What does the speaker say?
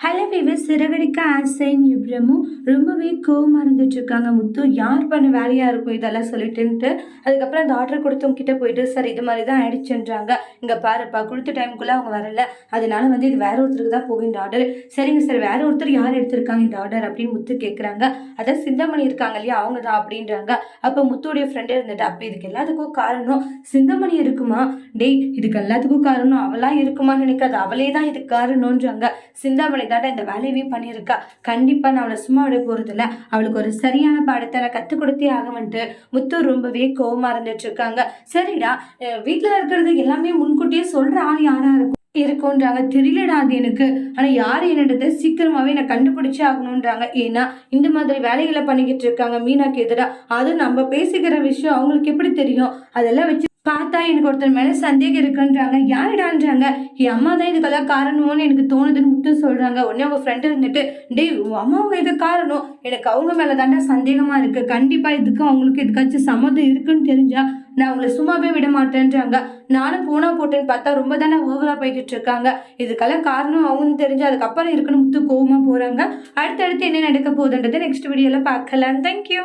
Hello viewer Siragadikka ஆசைன் இப்ரமும் ரொம்பவே கோவமாக இருந்துட்டுருக்காங்க முத்து. யார் பண்ண வேலையாக இருக்கும் இதெல்லாம் சொல்லிட்டுன்ட்டு. அதுக்கப்புறம் அந்த ஆர்டர் கொடுத்தவங்ககிட்ட போயிட்டு சார் இது மாதிரி தான் ஆயிடுச்சுன்றாங்க. இங்கே பாருப்பா கொடுத்த டைமுக்குள்ளே அவங்க வரல. அதனால வந்து இது வேற ஒருத்தருக்கு தான் போகும் இந்த ஆர்டர் சரிங்க சார் வேற ஒருத்தர் யார் எடுத்திருக்காங்க இந்த ஆர்டர் அப்படின்னு முத்து கேட்குறாங்க அதான் சிந்தமணி இருக்காங்க இல்லையா அவங்க தான் அப்படின்றாங்க. அப்போ முத்துடைய ஃப்ரெண்டே இருந்துட்டு அப்போ இதுக்கு எல்லாத்துக்கும் காரணம் சிந்தமணி இருக்குமா? டேய் இதுக்கு எல்லாத்துக்கும் காரணம் அவளாக இருக்குமான்னு நினைக்காது. அவளே தான் இதுக்கு காரணம்ன்றாங்க. சிந்தாமணி தாண்டா இந்த வேலையவே பண்ணியிருக்கா. கண்டிப்பாக நான் அவளை சும்மா விட போகிறதில்ல அவளுக்கு ஒரு சரியான பாடத்தை நான் கற்றுக் கொடுத்தே ஆகவன்ட்டு முத்து ரொம்பவே கோவமா இருந்துட்டு இருக்காங்க. சரிடா வீட்டில் இருக்கிறது எல்லாமே முன்கூட்டியே சொல்கிற ஆள் யாராக இருக்கும்? இருக்கும்ன்றாங்க. தெரியலடா அது எனக்கு. ஆனால் யார் என்னன்றதை சீக்கிரமாகவே நான் கண்டுபிடிச்சே ஆகணுன்றாங்க ஏன்னா இந்த மாதிரி வேலைகளை பண்ணிக்கிட்டு இருக்காங்க. மீனாக்கு எதிராக அது நம்ம பேசிக்கிற விஷயம் அவங்களுக்கு எப்படி தெரியும்? அதெல்லாம் வச்சு பார்த்தா எனக்கு ஒருத்தர் மேலே சந்தேகம் இருக்குன்றாங்க. யாரிடான்றாங்க? என் அம்மா தான் இதுக்கெல்லாம் காரணம்னு எனக்கு தோணுதுன்னு மட்டும் சொல்கிறாங்க உடனே அவங்க ஃப்ரெண்டு இருந்துட்டு டேய் உன் அம்மாவுக்கு இது காரணம்? எனக்கு அவங்க மேலே தாண்டா சந்தேகமாக இருக்குது கண்டிப்பாக இதுக்கு அவங்களுக்கு இதுக்காச்சும் சம்மதம் இருக்குன்னு தெரிஞ்சா நான் அவங்கள சும்மாவே விட மாட்டேன்றாங்க. நானும் போனா போட்டேன்னு பார்த்தா ரொம்ப தானே ஓவராக போய்கிட்டு இருக்காங்க. இதுக்கெல்லாம் காரணம் அவங்கன்னு தெரிஞ்சு அதுக்கப்புறம் இருக்குன்னு முத்து கோவமாக போகிறாங்க அடுத்தடுத்து என்ன நடக்க போகுதுன்றதை நெக்ஸ்ட் வீடியோவில் பார்க்கலாம். தேங்க்யூ